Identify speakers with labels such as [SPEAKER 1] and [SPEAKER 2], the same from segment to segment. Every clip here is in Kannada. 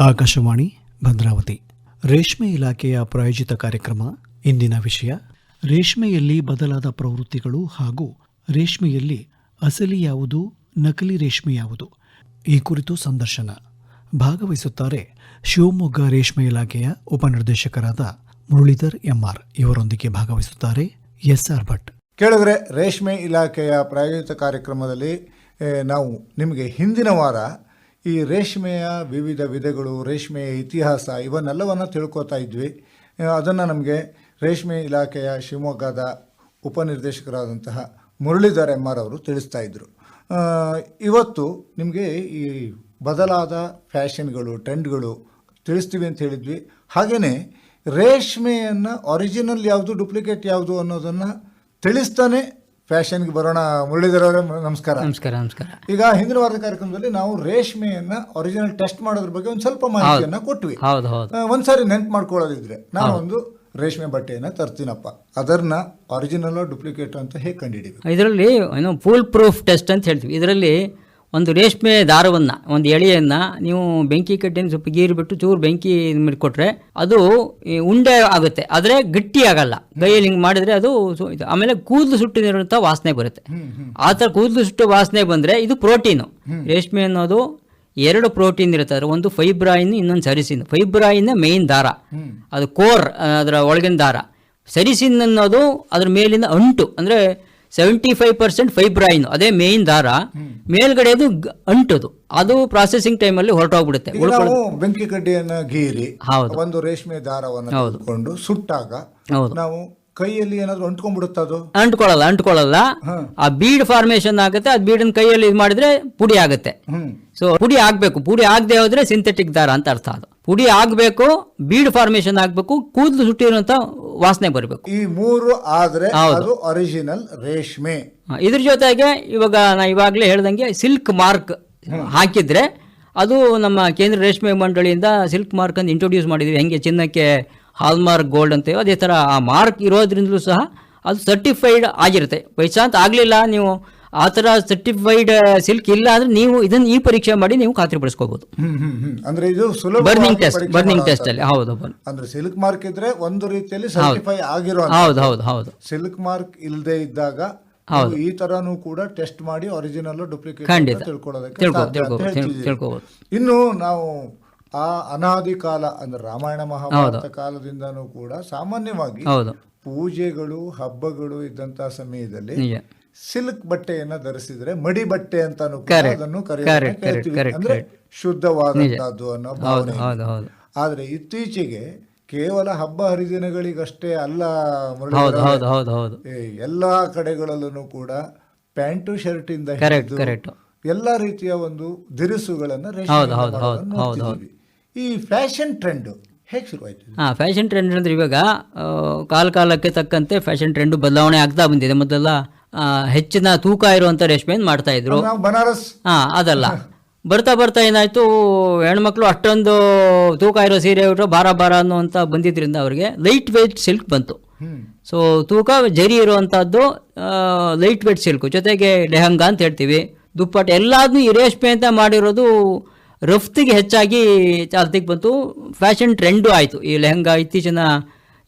[SPEAKER 1] ಆಕಾಶವಾಣಿ, ಭದ್ರಾವತಿ. ರೇಷ್ಮೆ ಇಲಾಖೆಯ ಪ್ರಾಯೋಜಿತ ಕಾರ್ಯಕ್ರಮ, ಇಂದಿನ ವಿಷಯ. ರೇಷ್ಮೆಯಲ್ಲಿ ಬದಲಾದ ಪ್ರವೃತ್ತಿಗಳು ಹಾಗೂ ರೇಷ್ಮೆಯಲ್ಲಿ ಅಸಲಿ ಯಾವುದು, ನಕಲಿ ರೇಷ್ಮೆ ಯಾವುದು? ಈ ಕುರಿತು ಸಂದರ್ಶನ. ಭಾಗವಹಿಸುತ್ತಾರೆ ಶಿವಮೊಗ್ಗ ರೇಷ್ಮೆ ಇಲಾಖೆಯ ಉಪನಿರ್ದೇಶಕರಾದ ಮುರಳೀಧರ್ ಎಂಆರ್. ಇವರೊಂದಿಗೆ ಭಾಗವಹಿಸುತ್ತಾರೆ ಎಸ್ಆರ್ ಭಟ್.
[SPEAKER 2] ಕೇಳಿದ್ರೆ ರೇಷ್ಮೆ ಇಲಾಖೆಯ ಪ್ರಾಯೋಜಿತ ಕಾರ್ಯಕ್ರಮದಲ್ಲಿ ನಾವು ನಿಮಗೆ ಹಿಂದಿನ ವಾರ ಈ ರೇಷ್ಮೆಯ ವಿವಿಧ ವಿಧಗಳು, ರೇಷ್ಮೆಯ ಇತಿಹಾಸ ಇವನ್ನೆಲ್ಲವನ್ನು ತಿಳ್ಕೊತಾ ಇದ್ವಿ. ಅದನ್ನು ನಮಗೆ ರೇಷ್ಮೆ ಇಲಾಖೆಯ ಶಿವಮೊಗ್ಗದ ಉಪನಿರ್ದೇಶಕರಾದಂತಹ ಮುರಳೀಧರ್ ಎಂ ಆರ್ ಅವರು ತಿಳಿಸ್ತಾ ಇದ್ದರು ಇವತ್ತು ನಿಮಗೆ ಈ ಬದಲಾದ ಫ್ಯಾಷನ್ಗಳು, ಟ್ರೆಂಡ್ಗಳು ತಿಳಿಸ್ತೀವಿ ಅಂತ ಹೇಳಿದ್ವಿ. ಹಾಗೆಯೇ ರೇಷ್ಮೆಯನ್ನು ಒರಿಜಿನಲ್ ಯಾವುದು ಡೂಪ್ಲಿಕೇಟ್ ಯಾವುದು ಅನ್ನೋದನ್ನು ತಿಳಿಸ್ತಾನೆ ಫ್ಯಾಷನ್ಗೆ ಬರೋಣ ಮುರಳೀಧರ್ ಅವರೇ ನಮಸ್ಕಾರ.
[SPEAKER 3] ನಮಸ್ಕಾರ ನಮಸ್ಕಾರ.
[SPEAKER 2] ಈಗ ಹಿಂದಿನ ವಾರದ ಕಾರ್ಯಕ್ರಮದಲ್ಲಿ ನಾವು ರೇಷ್ಮೆಯನ್ನ ಒರಿಜಿನಲ್ ಟೆಸ್ಟ್ ಮಾಡೋದ್ರ ಬಗ್ಗೆ ಒಂದು ಸ್ವಲ್ಪ ಮಾಹಿತಿಯನ್ನ ಕೊಟ್ವಿ. ಒಂದ್ಸಾರಿ ನೆನ್ಪು ಮಾಡ್ಕೊಳ್ಳೋದಿದ್ರೆ ನಾನು ಒಂದು ರೇಷ್ಮೆ ಬಟ್ಟೆಯನ್ನ ತರ್ತೀನಪ್ಪ. ಅದನ್ನ ಒರಿಜಿನಲ್ ಡೂಪ್ಲಿಕೇಟ್ ಅಂತ ಹೇಗೆ ಕಂಡುಹಿಡಿಬೇಕು?
[SPEAKER 3] ಇದರಲ್ಲಿ ಏನೋ ಫುಲ್ ಪ್ರೂಫ್ ಟೆಸ್ಟ್ ಅಂತ ಹೇಳ್ತೀವಿ. ಇದರಲ್ಲಿ ಒಂದು ರೇಷ್ಮೆ ದಾರವನ್ನು ಒಂದು ಎಳೆಯನ್ನು ನೀವು ಬೆಂಕಿ ಕಡ್ಡಿನ ಸ್ವಲ್ಪ ಗೀರು ಬಿಟ್ಟು ಚೂರು ಬೆಂಕಿ ಕೊಟ್ಟರೆ ಅದು ಉಂಡೆ ಆಗುತ್ತೆ. ಆದರೆ ಗಟ್ಟಿ ಆಗಲ್ಲ. ಕೈಯಲ್ಲಿ ಹಿಂಗೆ ಮಾಡಿದರೆ ಅದು ಇದು ಆಮೇಲೆ ಕೂದಲು ಸುಟ್ಟಿರುವಂಥ ವಾಸನೆ ಬರುತ್ತೆ. ಆ ಥರ ಕೂದಲು ಸುಟ್ಟು ವಾಸನೆ ಬಂದರೆ ಇದು ಪ್ರೋಟೀನು. ರೇಷ್ಮೆ ಅನ್ನೋದು ಎರಡು ಪ್ರೋಟೀನ್ ಇರುತ್ತೆ ಅದರ ಒಂದು ಫೈಬ್ರಾಯಿನ್ ಇನ್ನೊಂದು ಸರಿಸಿನ್. ಫೈಬ್ರಾಯಿನ್ ಮೇಯ್ನ್ ದಾರ. ಅದು ಕೋರ್ ಅದರ ಒಳಗಿನ ದಾರ. ಸರಿಸಿನ್ ಅನ್ನೋದು ಅದ್ರ ಮೇಲಿನ ಅಂಟು. ಅಂದರೆ ಸೆವೆಂಟಿ ಫೈವ್ ಪರ್ಸೆಂಟ್ ಫೈಬ್ರಾಯಿನ್ ಅದೇ ಮೇನ್ ದಾರ. ಮೇಲ್ಗಡೆ ಅದು ಅಂಟದು. ಅದು ಪ್ರಾಸೆಸಿಂಗ್ ಅಲ್ಲಿ ಹೊರಟೋಗ್ಬಿಡುತ್ತೆ.
[SPEAKER 2] ಬೆಂಕಿ ಕಡ್ಡಿಯನ್ನ ಗೀರಿ. ಒಂದು ರೇಷ್ಮೆ ದಾರವನ್ನು ಹೌದು. ಸುಟ್ಟಾಗ
[SPEAKER 3] ಹೌದು.
[SPEAKER 2] ನಾವು ಕೈಯಲ್ಲಿ ಏನಾದ್ರು ಅಂಟ್ಕೊಂಡ್ಬಿಡುತ್ತಾ ಅದು?
[SPEAKER 3] ಅಂಟ್ಕೊಳ್ಳಲ್ಲ ಅಂಟ್ಕೊಳ್ಳಲ್ಲ. ಆ ಬೀಡ್ ಫಾರ್ಮೇಶನ್ ಆಗುತ್ತೆ ಅದು ಬೀಡನ್ ಕೈಯಲ್ಲಿ ಇದು ಮಾಡಿದ್ರೆ ಪುಡಿ ಆಗುತ್ತೆ. ಸೊ ಪುಡಿ ಆಗ್ಬೇಕು. ಪುಡಿ ಆಗದೆ ಹೋದ್ರೆ ಸಿಂಥೆಟಿಕ್ ದಾರ ಅಂತ ಅರ್ಥ ಅದು. ಪುಡಿ ಆಗಬೇಕು ಬೀಡ್ ಫಾರ್ಮೇಶನ್ ಆಗಬೇಕು ಕೂದಲು ಸುಟ್ಟಿರುವಂತ ವಾಸನೆ ಬರಬೇಕು.
[SPEAKER 2] ಈ ಮೂರು ಆದ್ರೆ ಅದು ಒರಿಜಿನಲ್ ರೇಷ್ಮೆ.
[SPEAKER 3] ಇದ್ರ ಜೊತೆಗೆ ಇವಾಗ ನಾ ಇವಾಗಲೇ ಹೇಳ್ದಂಗೆ ಸಿಲ್ಕ್ ಮಾರ್ಕ್ ಹಾಕಿದ್ರೆ ಅದು ನಮ್ಮ ಕೇಂದ್ರ ರೇಷ್ಮೆ ಮಂಡಳಿಯಿಂದ ಸಿಲ್ಕ್ ಮಾರ್ಕ್ ಅಂತ ಇಂಟ್ರೊಡ್ಯೂಸ್ ಮಾಡಿದ್ವಿ. ಹೆಂಗೆ ಚಿನ್ನಕ್ಕೆ ಹಾಲ್ಮಾರ್ಕ್ ಗೋಲ್ಡ್ ಅಂತ ಅದೇ ಥರ ಆ ಮಾರ್ಕ್ ಇರೋದ್ರಿಂದಲೂ ಸಹ ಅದು ಸರ್ಟಿಫೈಡ್ ಆಗಿರುತ್ತೆ. ಬೈಚಾನ್ಸ್ ಆಗಲಿಲ್ಲ ನೀವು ಆ ಥರ ಸರ್ಟಿಫೈಡ್ ಸಿಲ್ಕ್ ಇಲ್ಲ ಅಂದ್ರೆ ನೀವು ಇದನ್ನು ಈ ಪರೀಕ್ಷೆ ಮಾಡಿ ನೀವು
[SPEAKER 2] ಖಾತ್ರಿಪಡಿಸ್ಕೋಬಹುದು ಅಂದ್ರೆ ಇದು ಸುಲಭ
[SPEAKER 3] ಬರ್ನಿಂಗ್ ಟೆಸ್ಟ್ ಬರ್ನಿಂಗ್ ಟೆಸ್ಟಲ್ಲಿ ಹೌದು
[SPEAKER 2] ಅಂದ್ರೆ ಸಿಲ್ಕ್ ಮಾರ್ಕ್ ಇದ್ರೆ ಒಂದು ರೀತಿಯಲ್ಲಿ ಸರ್ಟಿಫೈ ಆಗಿರೋ
[SPEAKER 3] ಹೌದು ಹೌದು ಹೌದು.
[SPEAKER 2] ಸಿಲ್ಕ್ ಮಾರ್ಕ್ ಇಲ್ಲದೆ ಇದ್ದಾಗ
[SPEAKER 3] ಹೌದು.
[SPEAKER 2] ಈ ತರನು ಕೂಡ ಟೆಸ್ಟ್ ಮಾಡಿ ಒರಿಜಿನಲ್ ಡೂಪ್ಲಿಕೇಟ್
[SPEAKER 3] ಖಂಡಿತ.
[SPEAKER 2] ತಿಳ್ಕೊಳ್ಳೋದಕ್ಕೆ. ಇನ್ನು ನಾವು ಆ ಅನಾದಿ ಕಾಲ ಅಂದ್ರೆ ರಾಮಾಯಣ ಮಹಾಭಾರತ ಕಾಲದಿಂದನೂ ಕೂಡ ಸಾಮಾನ್ಯವಾಗಿ ಪೂಜೆಗಳು ಹಬ್ಬಗಳು ಇದ್ದಂತಹ ಸಮಯದಲ್ಲಿ ಸಿಲ್ಕ್ ಬಟ್ಟೆಯನ್ನ ಧರಿಸಿದ್ರೆ ಮಡಿ ಬಟ್ಟೆ
[SPEAKER 3] ಅಂತ.
[SPEAKER 2] ಅದನ್ನು ಅಂದ್ರೆ ಶುದ್ಧವಾದಂತಹದ್ದು ಅನ್ನೋ ಭಾವನೆ ಆದ್ರೆ ಇತ್ತೀಚೆಗೆ ಕೇವಲ ಹಬ್ಬ ಹರಿದಿನಗಳಿಗಷ್ಟೇ ಅಲ್ಲ ಎಲ್ಲಾ ಕಡೆಗಳಲ್ಲೂ ಕೂಡ ಪ್ಯಾಂಟು ಶರ್ಟ್ ಇಂದ ಎಲ್ಲಾ ರೀತಿಯ ಒಂದು ದಿರಿಸುಗಳನ್ನ ಈ ಫ್ಯಾಷನ್ ಟ್ರೆಂಡ್ ಹೇಗೆ ಶುರುವಾಯಿತು?
[SPEAKER 3] ಹಾಂ ಫ್ಯಾಷನ್ ಟ್ರೆಂಡ್ ಅಂದ್ರೆ ಇವಾಗ ಕಾಲ ಕಾಲಕ್ಕೆ ತಕ್ಕಂತೆ ಫ್ಯಾಷನ್ ಟ್ರೆಂಡು ಬದಲಾವಣೆ ಆಗ್ತಾ ಬಂದಿದೆ ಮೊದಲೆಲ್ಲ. ಹೆಚ್ಚಿನ ತೂಕ ಇರುವಂತ ರೇಷ್ಮೆಯನ್ನು ಮಾಡ್ತಾ ಇದ್ರು.
[SPEAKER 2] ಬನಾರಸ್.
[SPEAKER 3] ಹಾಂ ಅದಲ್ಲ. ಬರ್ತಾ ಬರ್ತಾ ಏನಾಯ್ತು ಹೆಣ್ಮಕ್ಳು ಅಷ್ಟೊಂದು ತೂಕ ಇರೋ ಸೀರೆ ಉಟ್ರೆ ಭಾರ ಭಾರ ಅನ್ನುವಂತ ಬಂದಿದ್ರಿಂದ ಅವರಿಗೆ ಲೈಟ್ ವೆಯ್ಟ್ ಸಿಲ್ಕ್ ಬಂತು. ಸೊ ತೂಕ ಜರಿ ಇರುವಂಥದ್ದು ಲೈಟ್ ವೆಯ್ಟ್ ಸಿಲ್ಕ್ ಜೊತೆಗೆ ಲೆಹಂಗಾ ಅಂತ ಹೇಳ್ತೀವಿ. ದುಪ್ಪಟ್ಟ ಎಲ್ಲದನ್ನೂ ಈ ರೇಷ್ಮೆ ಅಂತ ಮಾಡಿರೋದು ರಫ್ತಿಗೆ ಹೆಚ್ಚಾಗಿ ಚಾಲ್ತಿಗೆ ಬಂತು. ಫ್ಯಾಷನ್ ಟ್ರೆಂಡು ಆಯಿತು. ಈ ಲೆಹಂಗಾ ಇತ್ತೀಚಿನ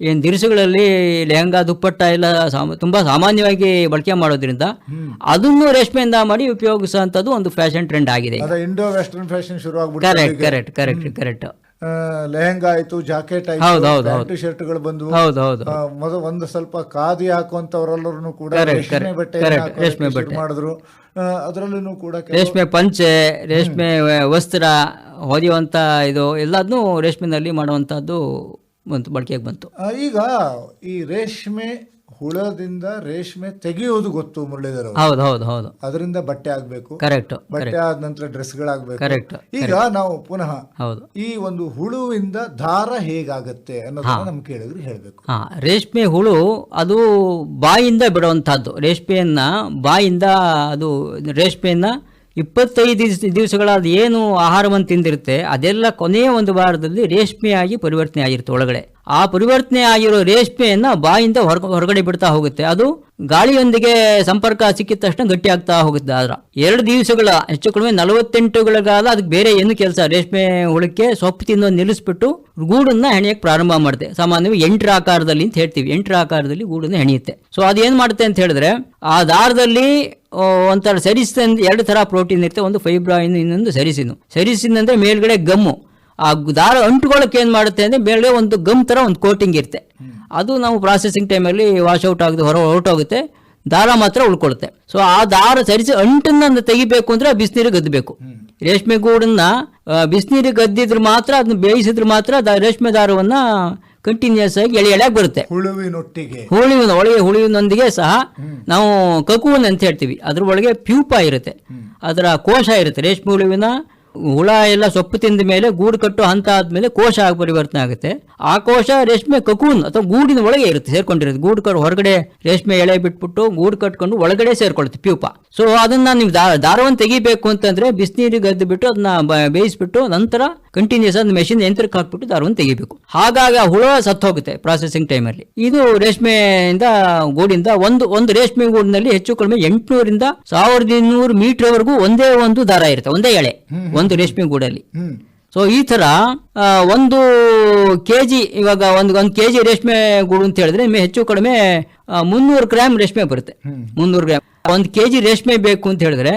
[SPEAKER 3] ಏನು ದಿರಿಸುಗಳಲ್ಲಿ ಲೆಹಂಗ ದುಪ್ಪಟ್ಟ ಎಲ್ಲ ಸಾಮ ತುಂಬ ಸಾಮಾನ್ಯವಾಗಿ ಬಳಕೆ ಮಾಡೋದ್ರಿಂದ ಅದನ್ನು ರೇಷ್ಮೆಯಿಂದ ಮಾಡಿ ಉಪಯೋಗಿಸುವಂಥದ್ದು ಒಂದು ಫ್ಯಾಷನ್ ಟ್ರೆಂಡ್ ಆಗಿದೆ
[SPEAKER 2] ಇಂಡೋ ವೆಸ್ಟರ್ನ್ ಫ್ಯಾಷನ್ ಶುರು
[SPEAKER 3] correct correct correct correct
[SPEAKER 2] lehenga ಆಯ್ತು ಜಾಕೆಟ್ ಆಯ್ತು ಶರ್ಟ್ಗಳು ಬಂದು
[SPEAKER 3] ಹೌದು ಹೌದು.
[SPEAKER 2] ಮೊದಲು ಒಂದು ಸ್ವಲ್ಪ ಖಾದಿ ಹಾಕುವಂತವರೆಲ್ಲರೂ ಕೂಡ ರೇಷ್ಮೆ ಬಟ್ಟೆ
[SPEAKER 3] ರೇಷ್ಮೆ ಬಟ್ಟೆ.
[SPEAKER 2] ಮಾಡಿದ್ರು. ಅದರಲ್ಲೂ ಕೂಡ
[SPEAKER 3] ರೇಷ್ಮೆ ಪಂಚೆ ರೇಷ್ಮೆ ವಸ್ತ್ರ ಹೊದೆಯುವಂಥ ಇದು ಎಲ್ಲದನ್ನೂ ರೇಷ್ಮೆನಲ್ಲಿ ಮಾಡುವಂಥದ್ದು ಬಂತು ಬಳಕೆಗೆ ಬಂತು.
[SPEAKER 2] ಈಗ ಈ ರೇಷ್ಮೆ ಹುಳದಿಂದ ರೇಷ್ಮೆ ತೆಗೆಯುವುದು ಗೊತ್ತು ಮುರಳಿದರು
[SPEAKER 3] ಹೌದು ಹೌದು ಹೌದು.
[SPEAKER 2] ಅದರಿಂದ ಬಟ್ಟೆ ಆಗ್ಬೇಕು.
[SPEAKER 3] ಕರೆಕ್ಟ್
[SPEAKER 2] ಬಟ್ಟೆ ಆದ ನಂತರ ಡ್ರೆಸ್ಗಳಾಗಬೇಕು
[SPEAKER 3] ಕರೆಕ್ಟ್
[SPEAKER 2] ಈಗ ನಾವು ಪುನಃ
[SPEAKER 3] ಹೌದು.
[SPEAKER 2] ಈ ಒಂದು ಹುಳುವಿಂದ ದಾರ ಹೇಗಾಗತ್ತೆ ಅನ್ನೋದನ್ನ ನಮ್ಗೆ ಕೇಳಿದ್ರೆ ಹೇಳ್ಬೇಕು.
[SPEAKER 3] ಹಾ ರೇಷ್ಮೆ ಹುಳು ಅದು ಬಾಯಿಂದ ಬಿಡುವಂತಹದ್ದು. ರೇಷ್ಮೆಯನ್ನ ಬಾಯಿಂದ ಅದು ರೇಷ್ಮೆಯನ್ನು ಇಪ್ಪತ್ತೈದು ದಿವಸಗಳಾದ ದಿವಸಗಳ ಏನು ಆಹಾರವನ್ನು ತಿಂದಿರುತ್ತೆ ಅದೆಲ್ಲ ಕೊನೆಯ ಒಂದು ವಾರದಲ್ಲಿ ರೇಷ್ಮೆಯಾಗಿ ಪರಿವರ್ತನೆ ಆಗಿರುತ್ತೆ ಒಳಗಡೆ. ಆ ಪರಿವರ್ತನೆ ಆಗಿರೋ ರೇಷ್ಮೆಯನ್ನು ಬಾಯಿಂದ ಹೊರ ಹೊರಗಡೆ ಬಿಡ್ತಾ ಹೋಗುತ್ತೆ. ಅದು ಗಾಳಿಯೊಂದಿಗೆ ಸಂಪರ್ಕ ಸಿಕ್ಕಿದ ತಕ್ಷಣ ಗಟ್ಟಿ ಆಗ್ತಾ ಹೋಗುತ್ತೆ ಆದ್ರ. ಎರಡು ದಿವಸಗಳ, ಹೆಚ್ಚು ಕಡಿಮೆ ನಲವತ್ತೆಂಟುಗಳಿಗಾದ ಅದಕ್ಕೆ ಬೇರೆ ಏನು ಕೆಲಸ? ರೇಷ್ಮೆ ಹುಳಕ್ಕೆ ಸೊಪ್ಪು ತಿಂದು ನಿಲ್ಲಿಸ್ಬಿಟ್ಟು ಗೂಡನ್ನ ಹೆಣೆಯಕ್ಕೆ ಪ್ರಾರಂಭ ಮಾಡುತ್ತೆ. ಸಾಮಾನ್ಯವಾಗಿ ಎಂಟರ ಆಕಾರದಲ್ಲಿ ಅಂತ ಹೇಳ್ತೀವಿ. ಎಂಟರ ಆಕಾರದಲ್ಲಿ ಗೂಡನ್ನ ಹೆಣೆಯುತ್ತೆ. ಸೊ ಅದೇನು ಮಾಡುತ್ತೆ ಅಂತ ಹೇಳಿದ್ರೆ, ಆ ದಾರದಲ್ಲಿ ಒಂಥರ ಸರಿಸಿದ ಎರಡು ಥರ ಪ್ರೋಟೀನ್ ಇರುತ್ತೆ. ಒಂದು ಫೈಬ್ರಾಯಿನ್ ಇನ್ನೊಂದು ಸೆರಿಸಿನು. ಸರಿಸಿನ ಅಂದರೆ ಮೇಲ್ಗಡೆ ಗಮ್ಮು. ಆ ದಾರ ಅಂಟುಕೊಳ್ಳೋಕೆ ಏನು ಮಾಡುತ್ತೆ ಅಂದರೆ ಮೇಲೆ ಒಂದು ಗಮ್ ಥರ ಒಂದು ಕೋಟಿಂಗ್ ಇರುತ್ತೆ. ಅದು ನಾವು ಪ್ರಾಸೆಸಿಂಗ್ ಟೈಮಲ್ಲಿ ವಾಶ್ ಔಟ್ ಆಗಿದೆ ಹೊರ ಔಟ್ ಆಗುತ್ತೆ ದಾರ ಮಾತ್ರ ಉಳ್ಕೊಳುತ್ತೆ. ಸೊ ಆ ದಾರ ಸರಿಸಿ ಅಂಟನ್ನ ತೆಗಿಬೇಕು ಅಂದ್ರೆ ಬಿಸಿನೀರಿಗೆ ಗದ್ದಬೇಕು. ರೇಷ್ಮೆ ಗೂಡನ್ನ ಬಿಸಿನೀರು ಬಿಸಿನೀರಿಗೆ ಗದ್ದಿದ್ರೆ ಮಾತ್ರ ಅದನ್ನ ಬೇಯಿಸಿದ್ರೆ ಮಾತ್ರ ರೇಷ್ಮೆ ದಾರವನ್ನ ಕಂಟಿನ್ಯೂಸ್ ಆಗಿ ಎಳೆ ಎಳೆಯಾಗಿ ಬರುತ್ತೆ.
[SPEAKER 2] ಹುಳುವಿನೊಟ್ಟಿಗೆ.
[SPEAKER 3] ಹುಳುವಿನ ಒಳಗೆ ಹುಳುವಿನೊಂದಿಗೆ ಸಹ ನಾವು ಕಕುವನ್ ಅಂತ ಹೇಳ್ತೀವಿ. ಅದ್ರ ಒಳಗೆ ಪ್ಯೂಪ ಇರುತ್ತೆ. ಅದರ ಕೋಶ ಇರುತ್ತೆ. ರೇಷ್ಮೆ ಹುಳುವಿನ ಹುಳ ಎಲ್ಲ ಸೊಪ್ಪು ತಿಂದ ಮೇಲೆ ಗೂಡು ಕಟ್ಟು ಹಂತ ಆದ್ಮೇಲೆ ಕೋಶ ಆಗಿ ಪರಿವರ್ತನೆ ಆಗುತ್ತೆ. ಆ ಕೋಶ ರೇಷ್ಮೆ ಕಕೂನ್ ಅಥವಾ ಗೂಡಿನ ಒಳಗೆ ಇರುತ್ತೆ ಸೇರ್ಕೊಂಡಿರುತ್ತೆ ಗೂಡು ಕಟ್ಟು ಹೊರಗಡೆ ರೇಷ್ಮೆ ಎಳೆ ಬಿಟ್ಬಿಟ್ಟು ಗೂಡು ಕಟ್ಕೊಂಡು ಒಳಗಡೆ ಸೇರ್ಕೊಳ್ಳುತ್ತೆ ಪ್ಯೂಪ. ಸೊ ಅದನ್ನ ನೀವು ದಾರವನ್ನು ತೆಗಿಬೇಕು ಅಂತಂದ್ರೆ ಬಿಸಿನೀರಿಗೆ ಗದ್ದು ಬಿಟ್ಟು ಅದನ್ನ ಬೇಯಿಸ್ಬಿಟ್ಟು ನಂತರ ಕಂಟಿನ್ಯೂಸ್ ಆದ ಮೆಷಿನ್ ಯಂತ್ರಕ್ಕೆ ಹಾಕ್ಬಿಟ್ಟು ದಾರವನ್ನು ತೆಗಿಬೇಕು. ಹಾಗಾಗಿ ಆ ಹುಳ ಸತ್ತು ಹೋಗುತ್ತೆ ಪ್ರಾಸೆಸಿಂಗ್ ಟೈಮಲ್ಲಿ ಇದು ರೇಷ್ಮೆಯಿಂದ, ಗೂಡಿಂದ ಒಂದು ಒಂದು ರೇಷ್ಮೆ ಗೂಡಿನಲ್ಲಿ ಹೆಚ್ಚು ಕಡಿಮೆ ಎಂಟುನೂರಿಂದ ಸಾವಿರದ ಇನ್ನೂರು ಮೀಟರ್ವರೆಗೂ ಒಂದೇ ಒಂದು ದಾರ ಇರುತ್ತೆ, ಒಂದೇ ಎಳೆ. ಒಂದು ರೇಷ್ಮೆ ಗೂಡಲ್ಲಿ. ಸೊ ಈ ತರ ಒಂದು ಕೆ ಜಿ ಇವಾಗ ಒಂದು ಒಂದು ಕೆ ಜಿ ರೇಷ್ಮೆ ಗೂಡು ಅಂತ ಹೇಳಿದ್ರೆ ನಿಮಗೆ ಹೆಚ್ಚು ಕಡಿಮೆ ಮುನ್ನೂರು ಗ್ರಾಮ್ ರೇಷ್ಮೆ ಬರುತ್ತೆ. ಮುನ್ನೂರು ಗ್ರಾಮ್. ಒಂದು ಕೆ ಜಿ ರೇಷ್ಮೆ ಬೇಕು ಅಂತ ಹೇಳಿದ್ರೆ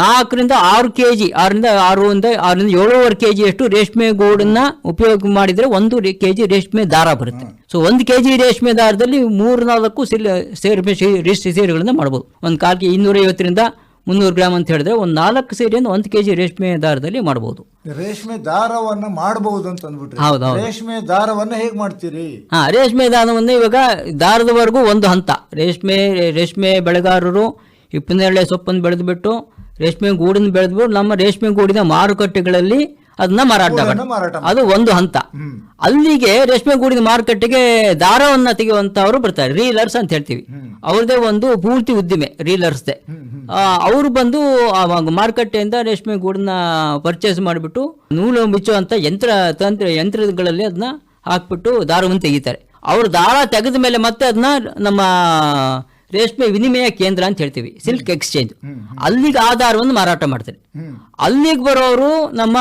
[SPEAKER 3] ನಾಲ್ಕರಿಂದ ಆರು ಕೆ ಜಿ ಆರು ಆರರಿಂದ ಆರರಿಂದ ಏಳುವರೆ ಕೆ ಜಿ ಅಷ್ಟು ರೇಷ್ಮೆ ಗೂಡನ್ನ ಉಪಯೋಗ ಮಾಡಿದ್ರೆ ಒಂದು ಕೆ ಜಿ ರೇಷ್ಮೆ ದಾರ ಬರುತ್ತೆ. ಸೊ ಒಂದು ಕೆ ಜಿ ರೇಷ್ಮೆ ದಾರದಲ್ಲಿ ಮೂರು ನಾಲ್ಕು ಸಿಲ್ ಸೇರ್ಮೆ ರೇಷ್ಮೆ ಸೀರೆಗಳನ್ನ ಮಾಡ್ಬೋದು. ಒಂದು ಕಾಲ್ಗೆ ಇನ್ನೂರೈವತ್ತರಿಂದ ಮುನ್ನೂರು ಗ್ರಾಮ್ ಅಂತ ಹೇಳಿದ್ರೆ ಒಂದು ನಾಲ್ಕು ಸೀರೆಯನ್ನು ಒಂದು ಕೆ ಜಿ ರೇಷ್ಮೆ ದಾರದಲ್ಲಿ ಮಾಡಬಹುದು
[SPEAKER 2] ರೇಷ್ಮೆ ದಾರವನ್ನು ಮಾಡಬಹುದು ಅಂತ
[SPEAKER 3] ಅಂದ್ಬಿಟ್ಟು.
[SPEAKER 2] ರೇಷ್ಮೆ ದಾರವನ್ನು ಹೇಗೆ ಮಾಡ್ತೀರಿ?
[SPEAKER 3] ಹಾ ರೇಷ್ಮೆ ದಾರವನ್ನು ಇವಾಗ ದಾರದವರೆಗೂ ಒಂದು ಹಂತ. ರೇಷ್ಮೆ ರೇಷ್ಮೆ ಬೆಳೆಗಾರರು ಹಿಪ್ಪನೇರಳೆ ಸೊಪ್ಪನ್ನು ಬೆಳೆದ್ಬಿಟ್ಟು ರೇಷ್ಮೆ ಗೂಡನ್ನು ಬೆಳೆದ್ಬಿಟ್ಟು ನಮ್ಮ ರೇಷ್ಮೆ ಗೂಡಿನ ಮಾರುಕಟ್ಟೆಗಳಲ್ಲಿ ಅದನ್ನ ಮಾರಾಟ ಮಾಡಿ. ಅದು ಒಂದು ಹಂತ. ಅಲ್ಲಿಗೆ ರೇಷ್ಮೆ ಗೂಡಿನ ಮಾರುಕಟ್ಟೆಗೆ ದಾರವನ್ನ ತೆಗೆಯುವಂತವರು ಬರ್ತಾರೆ ರೀಲರ್ಸ್ ಅಂತ ಹೇಳ್ತೀವಿ. ಅವ್ರದೇ ಒಂದು ಪೂರ್ತಿ ಉದ್ದಿಮೆ ರೀಲರ್ಸ್ದೆ ಅವರು ಬಂದು ಮಾರುಕಟ್ಟೆಯಿಂದ ರೇಷ್ಮೆ ಗೂಡನ್ನ ಪರ್ಚೇಸ್ ಮಾಡಿಬಿಟ್ಟು ನೂಲು ಮುಚ್ಚುವಂತ ಯಂತ್ರ ತಂತ್ರ ಯಂತ್ರಗಳಲ್ಲಿ ಅದನ್ನ ಹಾಕ್ಬಿಟ್ಟು ದಾರವನ್ನು ತೆಗಿತಾರೆ. ಅವರು ದಾರ ತೆಗೆದ ಮೇಲೆ ಮತ್ತೆ ಅದನ್ನ ನಮ್ಮ ರೇಷ್ಮೆ ವಿನಿಮಯ ಕೇಂದ್ರ ಅಂತ ಹೇಳ್ತೀವಿ ಸಿಲ್ಕ್ ಎಕ್ಸ್ಚೇಂಜ್. ಅಲ್ಲಿಗೆ ಆಧಾರವನ್ನು ಮಾರಾಟ ಮಾಡ್ತಾರೆ. ಅಲ್ಲಿಗೆ ಬರೋರು ನಮ್ಮ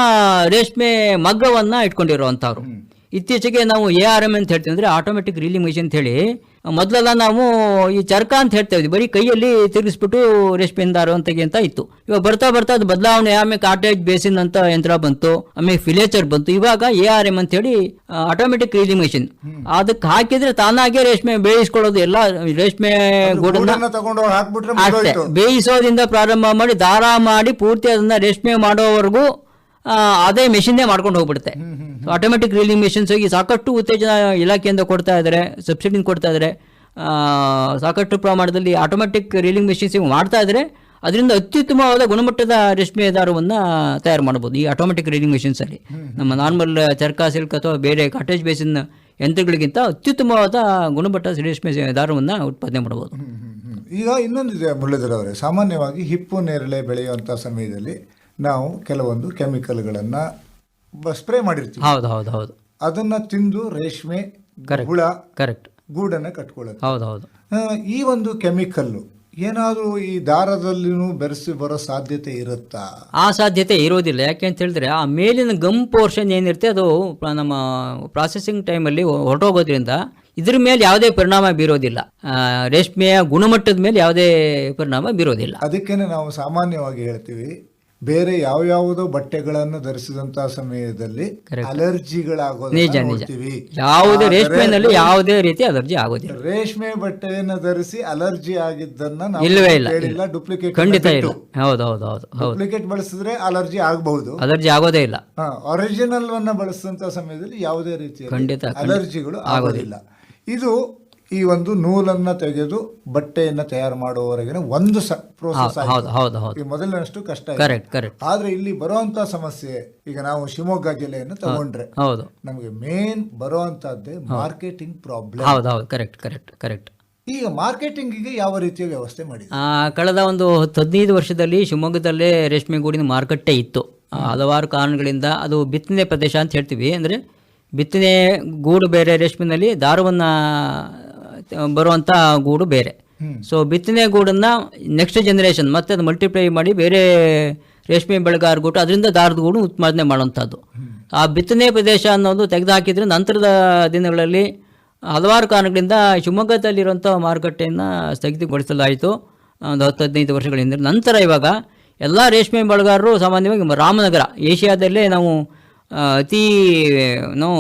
[SPEAKER 3] ರೇಷ್ಮೆ ಮಗ್ಗವನ್ನ ಇಟ್ಕೊಂಡಿರುವಂತವ್ರು ಇತ್ತೀಚೆಗೆ ನಾವು ಎ ಆರ್ ಎಂ ಅಂತ ಹೇಳ್ತೀವಿ ಅಂದರೆ ಆಟೋಮೆಟಿಕ್ ರೀಲಿಂಗ್ ಮಿಷಿನ್ ಅಂತ ಹೇಳಿ ಮೊದಲೆಲ್ಲ ನಾವು ಈ ಚರ್ಕ ಅಂತ ಹೇಳ್ತಾ ಇದ್ವಿ. ಬರೀ ಕೈಯಲ್ಲಿ ತಿರುಗಿಸ್ಬಿಟ್ಟು ರೇಷ್ಮೆ ದಾರವನ್ನು ಅಂತ ಇತ್ತು. ಇವಾಗ ಬರ್ತಾ ಬರ್ತಾ ಅದು ಬದಲಾವಣೆ ಆಮೇಲೆ ಕಾಟೇಜ್ ಬೇಸಿನ್ ಅಂತ ಯಂತ್ರ ಬಂತು ಆಮೇಲೆ ಫಿಲೇಚರ್ ಬಂತು. ಇವಾಗ ಎ ಆರ್ ಎಂ ಅಂತ ಹೇಳಿ ಆಟೋಮೆಟಿಕ್ ರೀಲಿಂಗ್ ಮಿಷಿನ್ ಅದಕ್ಕೆ ಹಾಕಿದ್ರೆ ತಾನಾಗೆ ರೇಷ್ಮೆ ಬೇಯಿಸ್ಕೊಳ್ಳೋದು ಎಲ್ಲ ರೇಷ್ಮೆ ಗೂಡನ್ನ ಅಷ್ಟೇ. ಬೇಯಿಸೋದ್ರಿಂದ ಪ್ರಾರಂಭ ಮಾಡಿ ದಾರ ಮಾಡಿ ಪೂರ್ತಿ ಅದನ್ನ ರೇಷ್ಮೆ ಮಾಡೋವರೆಗೂ ಅದೇ ಮೆಷಿನ್ನೇ ಮಾಡ್ಕೊಂಡು ಹೋಗ್ಬಿಡುತ್ತೆ. ಆಟೋಮೆಟಿಕ್ ರೀಲಿಂಗ್ ಮೆಷಿನ್ಸ್ ಹೋಗಿ ಸಾಕಷ್ಟು ಉತ್ತೇಜನ ಇಲಾಖೆಯಿಂದ ಕೊಡ್ತಾ ಇದ್ದಾರೆ ಸಬ್ಸಿಡಿ ಕೊಡ್ತಾ ಇದ್ದಾರೆ ಸಾಕಷ್ಟು ಪ್ರಮಾಣದಲ್ಲಿ ಆಟೋಮೆಟಿಕ್ ರೀಲಿಂಗ್ ಮೆಷಿನ್ಸ್ ಮಾಡ್ತಾ ಇದ್ದಾರೆ ಅದರಿಂದ ಅತ್ಯುತ್ತಮವಾದ ಗುಣಮಟ್ಟದ ರೇಷ್ಮೆ ದಾರವನ್ನು ತಯಾರು ಮಾಡ್ಬೋದು ಈ ಆಟೋಮೆಟಿಕ್ ರೀಲಿಂಗ್ ಮೆಷಿನ್ಸ್ ಅಲ್ಲಿ. ನಮ್ಮ ನಾರ್ಮಲ್ ಚರ್ಕಾ ಸಿಲ್ಕ್ ಅಥವಾ ಬೇರೆ ಕಾಟೇಜ್ ಬೇಸಿನ ಯಂತ್ರಗಳಿಗಿಂತ ಅತ್ಯುತ್ತಮವಾದ ಗುಣಮಟ್ಟ ರೇಷ್ಮೆ ದಾರವನ್ನು ಉತ್ಪಾದನೆ
[SPEAKER 2] ಹ್ಮ್. ಈಗ ಇನ್ನೊಂದಿದೆ ಮುರಳೀಧರ್ ಅವರೇ ಸಾಮಾನ್ಯವಾಗಿ ಹಿಪ್ಪು ನೇರಳೆ ಬೆಳೆಯುವಂಥ ಸಮಯದಲ್ಲಿ ನಾವು ಕೆಲವೊಂದು ಕೆಮಿಕಲ್ಗಳನ್ನು ಸ್ಪ್ರೇ ಮಾಡಿರ್ತೀವಿ.
[SPEAKER 3] ಹೌದು ಹೌದು ಹೌದು.
[SPEAKER 2] ಅದನ್ನ ತಿಂದು ರೇಷ್ಮೆ ಹುಳ
[SPEAKER 3] ಕರೆಕ್ಟ್
[SPEAKER 2] ಗೂಡನ್ನ ಕಟ್ಕೊಳ್ಳುತ್ತೆ
[SPEAKER 3] ಹೌದು ಹೌದು.
[SPEAKER 2] ಈ ಒಂದು ಕೆಮಿಕಲ್ಲು ಏನಾದರೂ ಈ ದಾರದಲ್ಲಿನೂ ಬೆರೆಸಿ ಬರೋ ಸಾಧ್ಯತೆ ಇರುತ್ತಾ?
[SPEAKER 3] ಆ ಸಾಧ್ಯತೆ ಇರೋದಿಲ್ಲ. ಯಾಕೆ ಅಂತ ಹೇಳಿದ್ರೆ ಆ ಮೇಲಿನ ಗಮ್ ಪೋರ್ಷನ್ ಏನಿರುತ್ತೆ ಅದು ನಮ್ಮ ಪ್ರಾಸೆಸಿಂಗ್ ಟೈಮಲ್ಲಿ ಹೊರಟೋಗೋದ್ರಿಂದ ಇದ್ರ ಮೇಲೆ ಯಾವುದೇ ಪರಿಣಾಮ ಬೀರೋದಿಲ್ಲ. ರೇಷ್ಮೆಯ ಗುಣಮಟ್ಟದ ಮೇಲೆ ಯಾವುದೇ ಪರಿಣಾಮ ಬೀರೋದಿಲ್ಲ.
[SPEAKER 2] ಅದಕ್ಕೇನೆ ನಾವು ಸಾಮಾನ್ಯವಾಗಿ ಹೇಳ್ತೀವಿ ಬೇರೆ ಯಾವ ಯಾವುದೋ ಬಟ್ಟೆಗಳನ್ನು ಧರಿಸಿದಂತ ಸಮಯದಲ್ಲಿ ಅಲರ್ಜಿಗಳಾಗೋದು
[SPEAKER 3] ನಿಜ ನಿಜ.
[SPEAKER 2] ನೋಡ್ತೀವಿ.
[SPEAKER 3] ಯಾವುದೇ ರೇಷ್ಮೆನಲ್ಲಿ ಯಾವುದೇ ರೀತಿ ಅಲರ್ಜಿ ಆಗೋದಿಲ್ಲ.
[SPEAKER 2] ರೇಷ್ಮೆ ಬಟ್ಟೆಯನ್ನು ಧರಿಸಿ ಅಲರ್ಜಿ ಆಗಿದ್ದನ್ನ ನಾವು
[SPEAKER 3] ಇಲ್ಲವೇ ಇಲ್ಲ,
[SPEAKER 2] ಡೂಪ್ಲಿಕೇಟ್
[SPEAKER 3] ಖಂಡಿತ ಇಲ್ಲ. ಹೌದು ಹೌದು ಹೌದು ಹೌದು.
[SPEAKER 2] ಡೂಪ್ಲಿಕೇಟ್ ಬಳಸಿದ್ರೆ ಅಲರ್ಜಿ ಆಗಬಹುದು.
[SPEAKER 3] ಅಲರ್ಜಿ ಆಗೋದೇ ಇಲ್ಲ.
[SPEAKER 2] ಒರಿಜಿನಲ್ ಅನ್ನ ಬಳಸಿದಂತ ಸಮಯದಲ್ಲಿ ಯಾವುದೇ ರೀತಿಯ
[SPEAKER 3] ಖಂಡಿತ, ಖಂಡಿತ.
[SPEAKER 2] ಅಲರ್ಜಿಗಳು ಆಗೋದಿಲ್ಲ. ಇದು ಈ ಒಂದು ನೂಲನ್ನ ತೆಗೆದು ಬಟ್ಟೆಯನ್ನು ತಯಾರು ಮಾಡುವವರೆಗಿನ ಒಂದು ಪ್ರೋಸೆಸ್
[SPEAKER 3] ಹೌದು ಹೌದು
[SPEAKER 2] ಈ ಮೊದಲಿನಷ್ಟು ಕಷ್ಟ ಇಲ್ಲ.
[SPEAKER 3] ಕರೆಕ್ಟ್ ಕರೆಕ್ಟ್
[SPEAKER 2] ಆದ್ರೆ ಇಲ್ಲಿ ಬರುವಂತ ಸಮಸ್ಯೆ ಈಗ ನಾವು ಶಿವಮೊಗ್ಗ ಜಿಲ್ಲೆಯನ್ನು ತಗೊಂಡ್ರೆ
[SPEAKER 3] ಹೌದು.
[SPEAKER 2] ನಮಗೆ ಮೇನ್ ಬರುವಂತದ್ದೇ ಮಾರ್ಕೆಟಿಂಗ್ ಪ್ರಾಬ್ಲಮ್
[SPEAKER 3] ಹೌದು ಹೌದು. ಕರೆಕ್ಟ್ ಕರೆಕ್ಟ್ ಕರೆಕ್ಟ್
[SPEAKER 2] ಈಗ ಮಾರ್ಕೆಟಿಂಗಿಗೆ ಯಾವ ರೀತಿಯ ವ್ಯವಸ್ಥೆ ಮಾಡಿ
[SPEAKER 3] ಆ, ಕಳೆದ ಒಂದು ಹದಿನೈದು ವರ್ಷದಲ್ಲಿ ಶಿವಮೊಗ್ಗದಲ್ಲೇ ರೇಷ್ಮೆ ಗೂಡಿನ ಮಾರುಕಟ್ಟೆ ಇತ್ತು. ಹಲವಾರು ಕಾರಣಗಳಿಂದ ಅದು ಬಿತ್ತನೆ ಪ್ರದೇಶ ಅಂತ ಹೇಳ್ತೀವಿ. ಅಂದರೆ ಬಿತ್ತನೆ ಗೂಡು ಬೇರೆ ರೇಷ್ಮೆನಲ್ಲಿ ದಾರವನ್ನು ಬರುವಂಥ ಗೂಡು ಬೇರೆ. ಸೊ ಬಿತ್ತನೆ ಗೂಡನ್ನು ನೆಕ್ಸ್ಟ್ ಜನ್ರೇಷನ್ ಮತ್ತೆ ಅದು ಮಲ್ಟಿಪ್ಲೈ ಮಾಡಿ ಬೇರೆ ರೇಷ್ಮೆ ಬೆಳೆಗಾರ ಗೂಟು ಅದರಿಂದ ದಾರದ ಗೂಡು ಉತ್ಪಾದನೆ ಮಾಡುವಂಥದ್ದು. ಆ ಬಿತ್ತನೆ ಪ್ರದೇಶ ಅನ್ನೋದು ತೆಗೆದುಹಾಕಿದ್ರೆ ನಂತರದ ದಿನಗಳಲ್ಲಿ ಹಲವಾರು ಕಾರಣಗಳಿಂದ ಶಿವಮೊಗ್ಗದಲ್ಲಿರುವಂಥ ಮಾರುಕಟ್ಟೆಯನ್ನು ಸ್ಥಗಿತಗೊಳಿಸಲಾಯಿತು. ಒಂದು ಹತ್ತು ಹದಿನೈದು ವರ್ಷಗಳ ಹಿಂದೆ ನಂತರ ಇವಾಗ ಎಲ್ಲ ರೇಷ್ಮೆ ಬೆಳೆಗಾರರು ಸಾಮಾನ್ಯವಾಗಿ ರಾಮನಗರ ಏಷ್ಯಾದಲ್ಲೇ ನಾವು ಅತಿ ನಾವು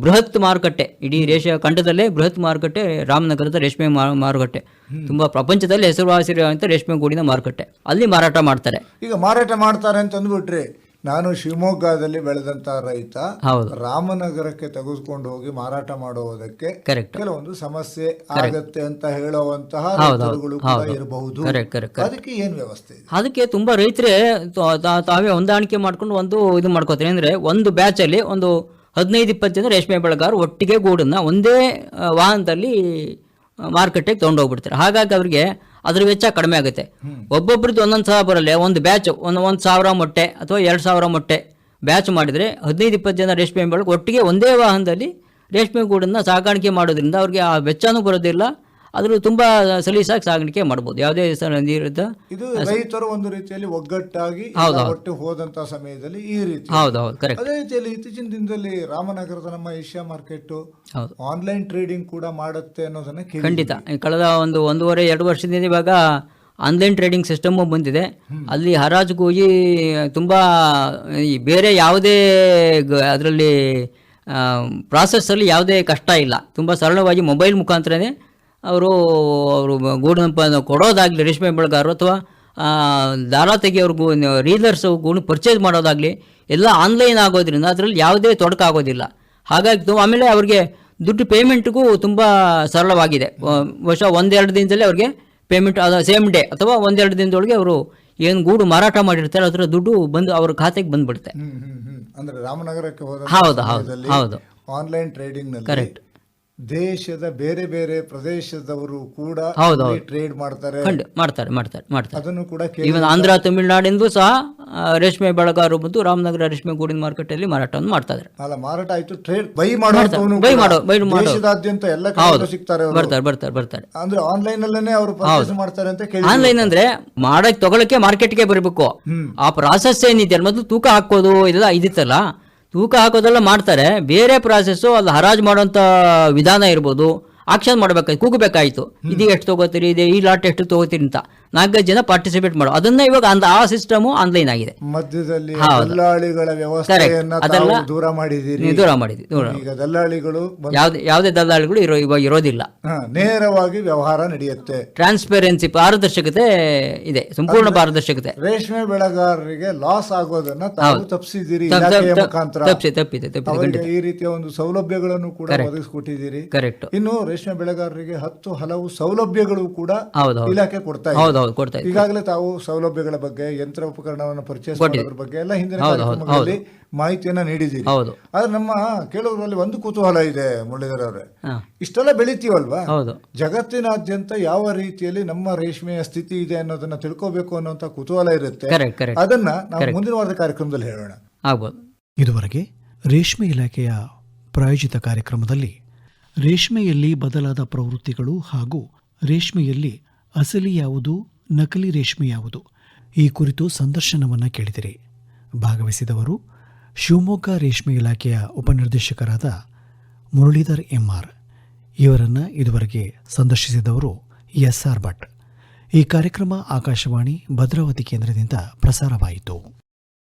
[SPEAKER 3] ಬೃಹತ್ ಮಾರುಕಟ್ಟೆ. ಇಡೀ ರೇಷ ಖಂಡದಲ್ಲೇ ಬೃಹತ್ ಮಾರುಕಟ್ಟೆ ರಾಮನಗರದ ರೇಷ್ಮೆ ಮಾರುಕಟ್ಟೆ. ತುಂಬಾ ಪ್ರಪಂಚದಲ್ಲಿ ಹೆಸರುವಾಸಿರುವಂತ ರೇಷ್ಮೆ ಗೂಡಿನ ಮಾರುಕಟ್ಟೆ. ಅಲ್ಲಿ ಮಾರಾಟ ಮಾಡ್ತಾರೆ.
[SPEAKER 2] ಈಗ ಮಾರಾಟ ಮಾಡ್ತಾರೆ ಅಂತ ಅಂದ್ಬಿಟ್ರಿ ನಾನು ಶಿವಮೊಗ್ಗದಲ್ಲಿ ಬೆಳೆದಂತ ರೈತ ರಾಮನಗರಕ್ಕೆ ತೆಗೆದುಕೊಂಡು ಹೋಗಿ ಮಾರಾಟ ಮಾಡುವುದಕ್ಕೆ
[SPEAKER 3] ಕರೆಕ್ಟ್
[SPEAKER 2] ಕೆಲವೊಂದು ಸಮಸ್ಯೆ ಆಗತ್ತೆ ಅಂತ ಹೇಳುವಂತಹ ಇರಬಹುದು. ಅದಕ್ಕೆ ಏನ್ ವ್ಯವಸ್ಥೆ
[SPEAKER 3] ಅದಕ್ಕೆ ತುಂಬಾ ರೈತರೇ ತಾವೇ ಹೊಂದಾಣಿಕೆ ಮಾಡ್ಕೊಂಡು ಒಂದು ಇದು ಮಾಡ್ಕೋತಾರೆ ಅಂದ್ರೆ ಒಂದು ಬ್ಯಾಚ್ ಅಲ್ಲಿ ಒಂದು ಹದಿನೈದು ಇಪ್ಪತ್ತು ಜನ ರೇಷ್ಮೆ ಬೆಳೆಗಾರ ಒಟ್ಟಿಗೆ ಗೂಡನ್ನ ಒಂದೇ ವಾಹನದಲ್ಲಿ ಮಾರುಕಟ್ಟೆಗೆ ತೊಗೊಂಡೋಗ್ಬಿಡ್ತಾರೆ ಹಾಗಾಗಿ ಅವರಿಗೆ ಅದ್ರ ವೆಚ್ಚ ಕಡಿಮೆ ಆಗುತ್ತೆ. ಒಬ್ಬೊಬ್ರದ್ದು ಒಂದೊಂದು ಸಾವಿರ ಬರಲ್ಲ. ಒಂದು ಬ್ಯಾಚ್ ಒಂದು ಒಂದು ಸಾವಿರ ಮೊಟ್ಟೆ ಅಥವಾ ಎರಡು ಸಾವಿರ ಮೊಟ್ಟೆ ಬ್ಯಾಚ್ ಮಾಡಿದರೆ ಹದಿನೈದು ಇಪ್ಪತ್ತು ಜನ ರೇಷ್ಮೆ ಬೆಳೆಗೆ ಒಟ್ಟಿಗೆ ಒಂದೇ ವಾಹನದಲ್ಲಿ ರೇಷ್ಮೆ ಗೂಡನ್ನು ಸಾಗಾಣಿಕೆ ಮಾಡೋದ್ರಿಂದ ಅವ್ರಿಗೆ ಆ ವೆಚ್ಚನೂ ಬರೋದಿಲ್ಲ. ಅದ್ರ ತುಂಬ ಸಲೀಸಾಗಿ ಸಾಗಾಣಿಕೆ ಮಾಡ್ಬೋದು. ಯಾವುದೇ ನೀರಿದ್ದ
[SPEAKER 2] ಇದು ರೈತರು ಒಂದು ರೀತಿಯಲ್ಲಿ ಒಗ್ಗಟ್ಟಾಗಿ ಒಟ್ಟು ಹೋದಂತ ಸಮಯದಲ್ಲಿ ಈ ರೀತಿ.
[SPEAKER 3] ಹೌದು ಹೌದು ಕರೆಕ್ಟ್
[SPEAKER 2] ಅದೇ ರೀತಿಯಲ್ಲಿ ಇತ್ತೀಚಿನ ದಿನದಲ್ಲಿ ರಾಮನಗರದ ನಮ್ಮ ಏಷ್ಯಾ ಮಾರ್ಕೆಟ್ ಆನ್ಲೈನ್ ಟ್ರೇಡಿಂಗ್ ಕೂಡ ಮಾಡುತ್ತೆ ಅನ್ನೋದನ್ನ
[SPEAKER 3] ಖಂಡಿತ. ಕಳೆದ ಒಂದು ಒಂದೂವರೆ ಎರಡು ವರ್ಷದಿಂದ ಇವಾಗ ಆನ್ಲೈನ್ ಟ್ರೇಡಿಂಗ್ ಸಿಸ್ಟಮು ಬಂದಿದೆ. ಅಲ್ಲಿ ಹರಾಜು ಹೋಗಿ ತುಂಬ ಈ ಬೇರೆ ಯಾವುದೇ ಅದರಲ್ಲಿ ಪ್ರಾಸೆಸ್ಸಲ್ಲಿ ಯಾವುದೇ ಕಷ್ಟ ಇಲ್ಲ. ತುಂಬ ಸರಳವಾಗಿ ಮೊಬೈಲ್ ಮುಖಾಂತರನೇ ಅವರು ಅವರು ಗೂಡನ್ನು ಪ- ಕೊಡೋದಾಗಲಿ ರೇಷ್ಮೆ ಬೆಳೆಗಾರರು ಅಥವಾ ದಾರ ತೆಗಿಯೋರು ಗೂ ರೀಲರ್ಸ್ ಗೂಡು ಪರ್ಚೇಸ್ ಮಾಡೋದಾಗಲಿ ಎಲ್ಲ ಆನ್ಲೈನ್ ಆಗೋದ್ರಿಂದ ಅದರಲ್ಲಿ ಯಾವುದೇ ತೊಡಕಾಗೋದಿಲ್ಲ ಹಾಗಾಗಿ ತು- ಆಮೇಲೆ ಅವ್ರಿಗೆ ದುಡ್ಡು ಪೇಮೆಂಟ್ಗೂ ತುಂಬ ಸರಳವಾಗಿದೆ. ವರ್ಷ ಒಂದೆರಡು ದಿನದಲ್ಲಿ ಅವ್ರಿಗೆ ಪೇಮೆಂಟ್ ಅದು ಸೇಮ್ ಡೇ ಅಥವಾ ಒಂದೆರಡು ದಿನದೊಳಗೆ ಅವರು ಏನು ಗೂಡು ಮಾರಾಟ ಮಾಡಿರ್ತಾರೆ ಅದರ ದುಡ್ಡು ಬಂದು ಅವ್ರ ಖಾತೆಗೆ ಬಂದ್ಬಿಡುತ್ತೆ.
[SPEAKER 2] ರಾಮನಗರಕ್ಕೆ ಹೋದ
[SPEAKER 3] ಹೌದು ಹೌದು.
[SPEAKER 2] Online trading
[SPEAKER 3] Correct.
[SPEAKER 2] ದೇಶದ ಬೇರೆ ಬೇರೆ ಪ್ರದೇಶದವರು ಕೂಡ
[SPEAKER 3] ಹೌದು, ಹೌದು.
[SPEAKER 2] ಟ್ರೇಡ್ ಮಾಡ್ತಾರೆ.
[SPEAKER 3] ಖಂಡ ಮಾಡ್ತಾರೆ ಮಾಡ್ತಾರೆ ಮಾಡ್ತಾರೆ.
[SPEAKER 2] ಅದನ್ನು ಕೂಡ
[SPEAKER 3] ಇವನ್ ಆಂಧ್ರ ತಮಿಳುನಾಡಿಂದು ಸಹ ರೇಷ್ಮೆ ಬೆಳಗಾರು ಬಂದು ರಾಮನಗರ ರೇಷ್ಮೆ ಗೂಡಿನ ಮಾರುಕಟ್ಟೆಯಲ್ಲಿ ಮಾರಾಟವನ್ನು ಮಾಡ್ತಾ ಇದ್ದಾರೆ.
[SPEAKER 2] ಅಲ್ಲ ಮಾರಾಟ ಆಯ್ತು ಟ್ರೇಡ್ ಬೈ ಮಾಡುವಂತವನು
[SPEAKER 3] ಬೈ ಮಾಡೋ ಬೈ ಮಾಡೋ.
[SPEAKER 2] ದೇಶದಾದ್ಯಂತ ಎಲ್ಲ
[SPEAKER 3] ಹೌದು.
[SPEAKER 2] ಕಡೆ ಸಿಗ್ತಾರೆ
[SPEAKER 3] ಬರ್ತಾರೆ ಬರ್ತಾರೆ ಬರ್ತಾರೆ.
[SPEAKER 2] ಅಂದ್ರೆ ಆನ್ಲೈನ್ ಅಲ್ಲೇನೆ ಅವರು ಪರ್ಚೇಸ್ ಮಾಡ್ತಾರೆ ಅಂತ ಕೇಳಿ
[SPEAKER 3] ಆನ್ಲೈನ್ ಅಂದ್ರೆ ಮಾಡಕ್ ತಗೊಳಕ್ಕೆ ಮಾರ್ಕೆಟ್ಗೆ ಬರಬೇಕು. ಆ ಪ್ರಾಸೆಸ್ ಏನಿದೆ? ಮೊದಲು ತೂಕ ಹಾಕೋದು ಇದೆಲ್ಲ ಇದಿತ್ತಲ್ಲ? ತೂಕ ಹಾಕೋದೆಲ್ಲ ಮಾಡ್ತಾರೆ. ಬೇರೆ ಪ್ರಾಸೆಸ್ಸು ಅದು ಹರಾಜು ಮಾಡೋಂಥ ವಿಧಾನ ಇರ್ಬೋದು. ಆಕ್ಷನ್ ಮಾಡಬೇಕಾಯ್ತು ಕೂಗಬೇಕಾಯ್ತು. ಇದೀಗ ಎಷ್ಟು ತೊಗೋತೀರಿ ಇದೆ ಈ ಲಾಟ್ ಎಷ್ಟು ತೊಗೋತೀರಿ ಅಂತ. ನಾಲ್ಕೈದು ಜನ ಪಾರ್ಟಿಸಿಪೇಟ್ ಮಾಡೋ ಅದನ್ನ ಇವಾಗ ಅಂದ ಆ ಸಿಸ್ಟಮ್ ಆನ್ಲೈನ್ ಆಗಿದೆ.
[SPEAKER 2] ಮಧ್ಯದಲ್ಲಿ ದಲ್ಲಾಳಿಗಳ ವ್ಯವಸ್ಥೆಯನ್ನ ದೂರ
[SPEAKER 3] ಮಾಡಿದೀರಿ ದೂರ ಮಾಡಿದ್ವಿ ದೂರ
[SPEAKER 2] ಈಗ ದಲ್ಲಾಳಿಗಳು
[SPEAKER 3] ಯಾವ್ದೇ ಯಾವುದೇ ದಲ್ಲಾಳಿಗಳು ಇರೋ ಇವಾಗ ಇರೋದಿಲ್ಲ.
[SPEAKER 2] ನೇರವಾಗಿ ವ್ಯವಹಾರ ನಡೆಯುತ್ತೆ.
[SPEAKER 3] ಟ್ರಾನ್ಸ್ಪರೆನ್ಸಿ ಪಾರದರ್ಶಕತೆ ಇದೆ. ಸಂಪೂರ್ಣ ಪಾರದರ್ಶಕತೆ.
[SPEAKER 2] ರೇಷ್ಮೆ ಬೆಳೆಗಾರರಿಗೆ ಲಾಸ್ ಆಗೋದನ್ನ ತಾವು ತಪ್ಪಿ
[SPEAKER 3] ತಪ್-
[SPEAKER 2] ಇಲಾಖೆಯ
[SPEAKER 3] ತಪ್-
[SPEAKER 2] ಮುಖಾಂತರ.
[SPEAKER 3] ತಪ್ಪಿದೆ ತಪ್ಪಿದೆ
[SPEAKER 2] ಈ ರೀತಿಯ ಒಂದು ಸೌಲಭ್ಯಗಳನ್ನು ಕೂಡ ಒದಗಿಸಿಕೊಟ್ಟಿದ್ದೀರಿ.
[SPEAKER 3] ಕರೆಕ್ಟ್
[SPEAKER 2] ಇನ್ನು ರೇಷ್ಮೆ ಬೆಳೆಗಾರರಿಗೆ ಹತ್ತು ಹಲವು ಸೌಲಭ್ಯಗಳು ಕೂಡ ಇಲಾಖೆ ಕೊಡ್ತಾ ಇದೆ.
[SPEAKER 3] ಹೌದು ಕೊಡ್ತಾ ಇದ್ದೀವಿ
[SPEAKER 2] ಈಗಾಗಲೇ ತಾವು ಸೌಲಭ್ಯಗಳ ಬಗ್ಗೆ ಯಂತ್ರ ಉಪಕರಣವನ್ನು ಪರಿಚಯ ಮಾಡೋದ್ರ ಬಗ್ಗೆ ಎಲ್ಲ ಹಿಂದಿನ ಕಾರ್ಯಕ್ರಮಗಳಲ್ಲಿ ಮಾಹಿತಿಯನ್ನ ನೀಡಿದ್ದೀರಿ.
[SPEAKER 3] ಹೌದು.
[SPEAKER 2] ಆದ್ರೆ ನಮ್ಮ ಕೇಳುವರಲ್ಲಿ ಒಂದು ಕುತೂಹಲ ಇದೆ ಮುರಳೀಧರ್ ಅವರೇ. ಇಷ್ಟೆಲ್ಲ ಬೆಳಿತೀವಲ್ವಾ?
[SPEAKER 3] ಹೌದು.
[SPEAKER 2] ಜಗತ್ತಿನಾದ್ಯಂತ ಯಾವ ರೀತಿಯಲ್ಲಿ ನಮ್ಮ ರೇಷ್ಮೆಯ ಸ್ಥಿತಿ ಇದೆ ಅನ್ನೋದನ್ನ ತಿಳ್ಕೋಬೇಕು ಅನ್ನೋಂತ ಕುತೂಹಲ ಇರುತ್ತೆ.
[SPEAKER 3] ಕರೆಕ್ಟ್ ಕರೆಕ್ಟ್
[SPEAKER 2] ಅದನ್ನ ನಾವು ಮುಂದಿನ ವಾರದ ಕಾರ್ಯಕ್ರಮದಲ್ಲಿ ಹೇಳೋಣ.
[SPEAKER 3] ಆಗ್ಬೋದು.
[SPEAKER 1] ಇದುವರೆಗೆ ರೇಷ್ಮೆ ಇಲಾಖೆಯ ಪ್ರಾಯೋಜಿತ ಕಾರ್ಯಕ್ರಮದಲ್ಲಿ ರೇಷ್ಮೆಯಲ್ಲಿ ಬದಲಾದ ಪ್ರವೃತ್ತಿಗಳು ಹಾಗೂ ರೇಷ್ಮೆಯಲ್ಲಿ ಅಸಲಿ ಯಾವುದು, ನಕಲಿ ರೇಷ್ಮೆ ಯಾವುದು? ಈ ಕುರಿತು ಸಂದರ್ಶನವನ್ನು ಕೇಳಿದಿರಿ. ಭಾಗವಹಿಸಿದವರು ಶಿವಮೊಗ್ಗ ರೇಷ್ಮೆ ಇಲಾಖೆಯ ಉಪನಿರ್ದೇಶಕರಾದ ಮುರಳೀಧರ್ ಎಂಆರ್. ಇವರನ್ನು ಇದುವರೆಗೆ ಸಂದರ್ಶಿಸಿದವರು ಎಸ್ ಆರ್ ಭಟ್. ಈ ಕಾರ್ಯಕ್ರಮ ಆಕಾಶವಾಣಿ, ಭದ್ರಾವತಿ ಕೇಂದ್ರದಿಂದ ಪ್ರಸಾರವಾಯಿತು.